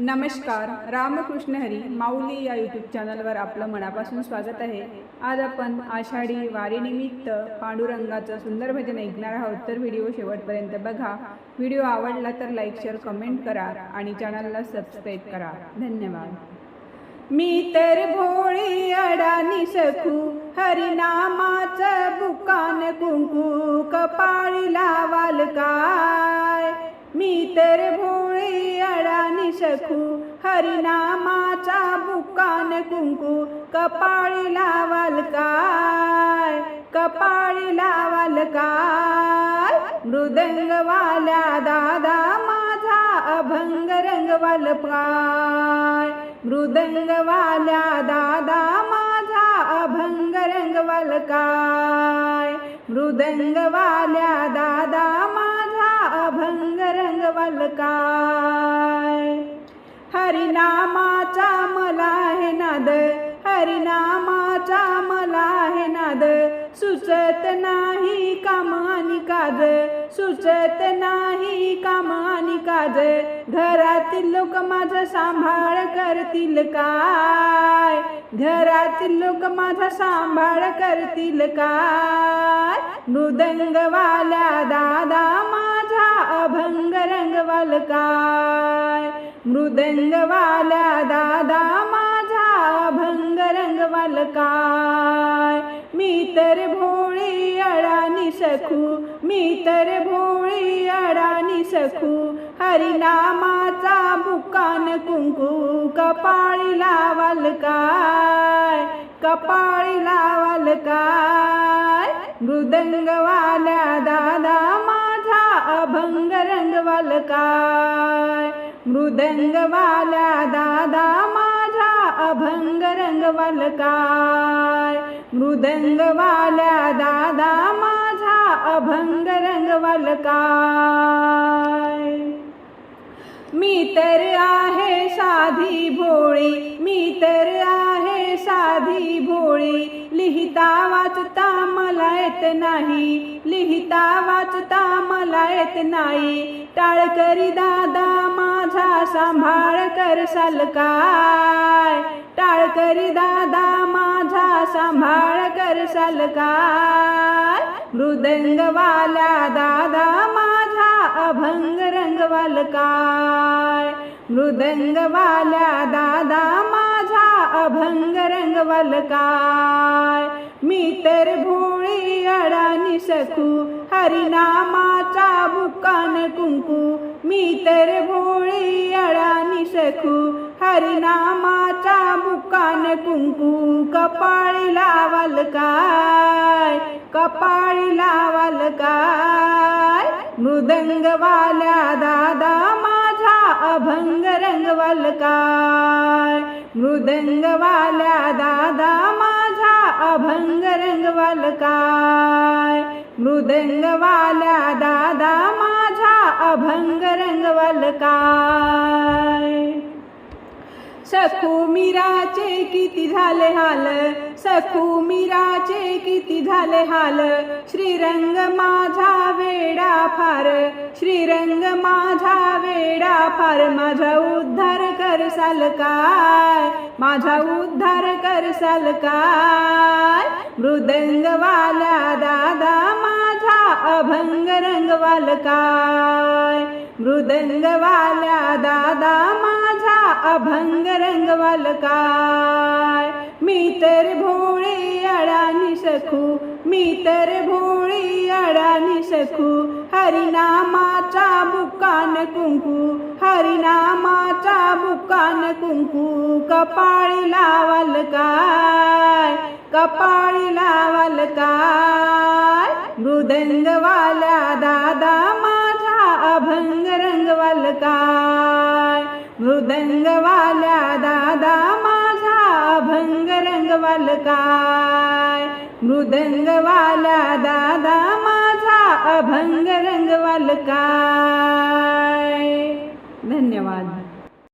नमस्कार रामकृष्ण हरी माऊली या यूट्यूब चॅनलवर आपलं मनापासून स्वागत आहे. आज आपण आषाढी वारीनिमित्त पांडुरंगाचं सुंदर भजन ऐकणार आहोत. तर व्हिडिओ शेवटपर्यंत बघा. व्हिडिओ आवडला तर लाईक शेअर कमेंट करा आणि चॅनलला सबस्क्राईब करा. धन्यवाद. मी तर भोळी अडानी सखू हरिनामाचं बुकान कुंकू कपाळी लावाल काय मी तर भोळी सखू हरिनामाचा बुकान कुंकू. कपाळी लावाल काय? कपाळी लावाल काय? मृदंगवाल्या दादा माझा अभंग रंगवाल पाय. मृदंगवाल्या दादा माझा अभंग रंगवाल काय? मृदंगवाल्या दादा माझा अभंग रंगवाल काय? हरिनामाचा सुचत नाही काम आणि काज सुचत नाही काम आणि काज. घरातील लोक माझा सांभाळ करतील काय? घरातील लोक माझा सांभाळ करतील काय? मृदंगवाल्या दादा माझा अभंग रंगवाल काय? मृदंगवाल्या दादा माझा अभंग रंगवाल काय? मी तर भोळी अडानी सखू मी तर भोळी अडानी सखू. हरिनामाचा बुकान कुंकू कपाळी लावाल काय? कपाळी लावाल काय? मृदंगवाल्या दादा माझा अभंग रंगवाल काय? मृदंगवाल्या दादा मा अभंग रंगवाल काय मृदंगवाल्या दादा माझा अभंग रंगवालकाय मी तर आहे साधी भोळी मी तर आहे साधी भोळी लिहिता वाचता मला येत नाही. लिहिता वाचता मला येत नाही. टाळकरी दादा माझा सांभाळ कर काय टाळकरी दादा माझा सांभाळ कर काय मृदंगवाल्या दादा माझा अभंग रंगवाल काय मृदंगवाल्या दादा मा अभंग रंगवल काय मी तर भोळी अडानी सखू हरिनामाचा बुकान कुंकू. मी तर भोळी अडानी सखू हरिनामाचा बुकान कुंकू. कपाळी लावाल काय कपाळी लावाल काय मृदंगवाल्या दादा माझा अभंग रंगवाल काय मृदंगवाल्या दादा माझा अभंग रंगवाल काय? मृदंगवाल्या दादा माझा अभंग रंगवाल काय? सखू मीराचे किती झाले हाल? सखू मीराचे किती झाले हाल? श्रीरंग माझा वेडा फार. श्रीरंग माझा वेडा फार. माझा उद्धार करसाल काय माझा उद्धार करसाल काय मृदंगवाल्या दादा माझा अभंग रंगवाल काय मृदंगवाल्या दादा माझा अभंग रंगवाल काय? मी तर भोळी अडानी सखू मी तर भोळी अडानी सखू. हरिनामाचा बुकान कुंकू हरिनामाचा बुकान कुंकू. कपाळी लावाल काय? कपाळी लावाल काय? मृदंगवाल्या दादा माझा अभंग रंगवाल काय? मृदंगवाल्या दादा माझा अभंग रंगवाल काय मृदंगवाल्या दादा माझा अभंग रंगवाल काय? धन्यवाद.